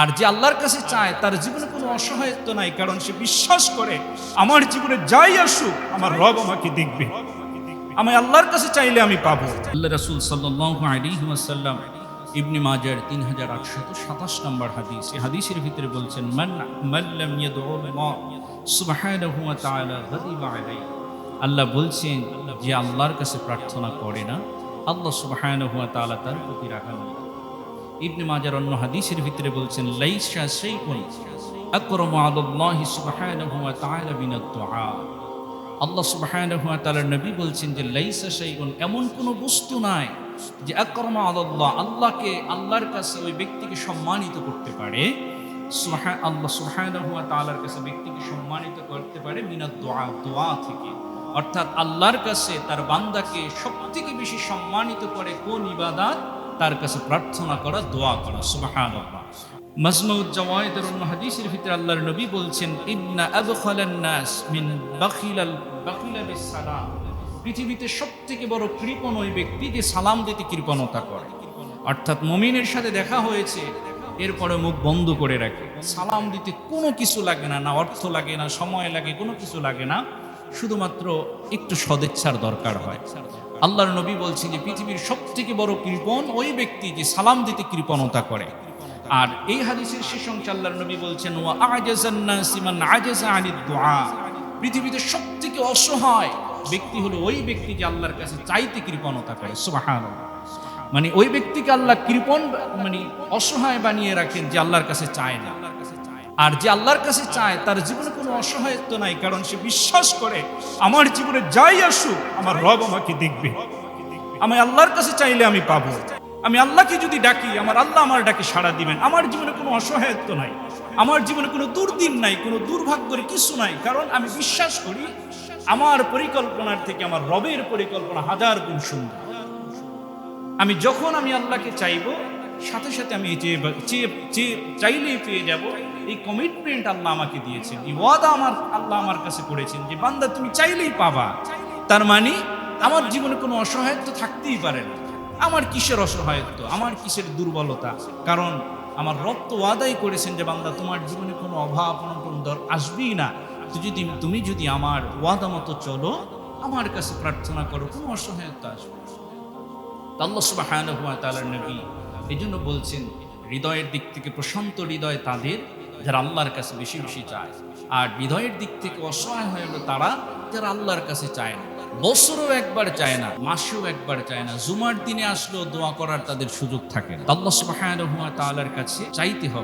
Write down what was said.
আর যে আল্লাহর কাছে চায়, তার জীবনে কোনো অসহায়ত্ব নাই, কারণ সে বিশ্বাস করে, আমার জীবনে যাই আসুক, আমার রব আমাকে দেখবে। আমি আল্লাহর কাছে চাইলে আমি পাবো। আল্লাহ রসুল সাল্লাহ আলী ওয়াসাল্লাম ইবনি মাজার তিন হাজার আটশত সাতাশ নম্বর হাদিস, এই হাদিসের ভিতরে বলছেন আল্লাহ বলছেন যে আল্লাহর কাছে প্রার্থনা করে না, আল্লাহ সুবহানাহু ওয়া তাআলা তার প্রতি রাগান্বিত। ইবনে মাজার অন্য হাদিসের ভিতরে বলছেন, লাইসা শাইউন আকরামু আলাল্লাহি সুবহানাহু ওয়া তাআলা মিনাদ দুআ আল্লাহ সুবহানাহু ওয়া তাআলার নবী বলছেন যে, লাইসা শাইউন এমন কোনো বস্তু নাই যে আকরামু আলাল্লাহ আল্লাহকে, আল্লাহর কাছে ওই ব্যক্তিকে সম্মানিত করতে পারে। আল্লাহ সুবহানাহু ওয়া তাআলার কাছে ব্যক্তিকে সম্মানিত করতে পারে মিনাদ দোয়া দোয়া থেকে। অর্থাৎ আল্লাহর কাছে তার বান্দাকে সবথেকে বেশি সম্মানিত করে কোন ইবাদাত? তার কাছে প্রার্থনা করা, দোয়া করা ভিতরে আল্লাহর নবী বলছেন, ইন্না বিসসালাম পৃথিবীতে বড় ওই সালাম দিতে করে। অর্থাৎ মুমিনের সাথে দেখা হয়েছে, এরপরে মুখ বন্ধ করে রাখে। সালাম দিতে কোনো কিছু লাগে না না অর্থ লাগে না, সময় লাগে, কোনো কিছু লাগে না। শুধুমাত্র একটু সদিচ্ছার দরকার হয়। আল্লাহর নবী বলছেন যে পৃথিবীর সবথেকে বড় কৃপণ ওই ব্যক্তি যে সালাম দিতে কৃপণতা করে। আর এই হাদিসের শেষ অংশে আল্লাহর নবী বলছেন, ওয়া আজাজান্না দুআ। পৃথিবীতে সবথেকে অসহায় ব্যক্তি হলো ওই ব্যক্তি যে আল্লাহর কাছে চাইতে কৃপণতা করে। সুবহানাল্লাহ। মানে ওই ব্যক্তিকে আল্লাহ কৃপণ মানে অসহায় বানিয়ে রাখেন যে আল্লাহর কাছে চায় না। আর যে আল্লাহর কাছে চায়, তার জীবনে কোনো অসহায়ত্ব নাই, কারণ সে বিশ্বাস করে, আমার জীবনে যাই আসুক, আমার রব আমাকে দেখবে। আমি আল্লাহর কাছে চাইলে আমি পাবো। আমি আল্লাহকে যদি ডাকি, আমার আল্লাহ আমার ডাকে সাড়া দিবেন। আমার জীবনে কোনো অসহায়ত্ব নাই। আমার জীবনে কোনো দুর্দিন নাই, কোনো দুর্ভাগ্যের কিছু নাই, কারণ আমি বিশ্বাস করি, আমার পরিকল্পনার থেকে আমার রবের পরিকল্পনা হাজার গুণ সুন্দর। আমি যখন আমি আল্লাহকে চাইব সাথে সাথে আমি চেয়ে চেয়ে চেয়ে চাইলেই পেয়ে যাব, এই কমিটমেন্ট আল্লাহ আমাকে দিয়েছেন, এই ওয়াদা আমার আল্লাহ আমার কাছে করেছেন যে, বান্দা তুমি চাইলেই পাবা। তার মানে আমার জীবনে কোনো অসহায়ত্ব থাকতেই পারে না। আমার কিসের অসহায়ত্ব? আমার কিসের দুর্বলতা? কারণ আমার রক্ত ওয়াদাই করেছেন যে, বান্দা, তোমার জীবনে কোনো অভাব অনটন দর আসবেই না। যদি, তুমি যদি আমার ওয়াদা মতো চলো, আমার কাছে প্রার্থনা করো, কোনো অসহায়ত্ব আসবে আল্লাহ সুবহানাহু নবী এই জন্য বলছেন, হৃদয়ের দিক থেকে প্রশান্ত হৃদয় তাদের যারা আল্লাহর কাছে বেশি বেশি চায়। আর হৃদয়ের দিক থেকে অসহায় হয়ে হলো তারা যারা আল্লাহর কাছে চায় না। বছরও একবার চায় না, মাসেও একবার চায় না, জুমার দিনে আসলেও দোয়া করার তাদের সুযোগ থাকে না। আল্লাহ ওয়া তাআলার কাছে চাইতে হবে।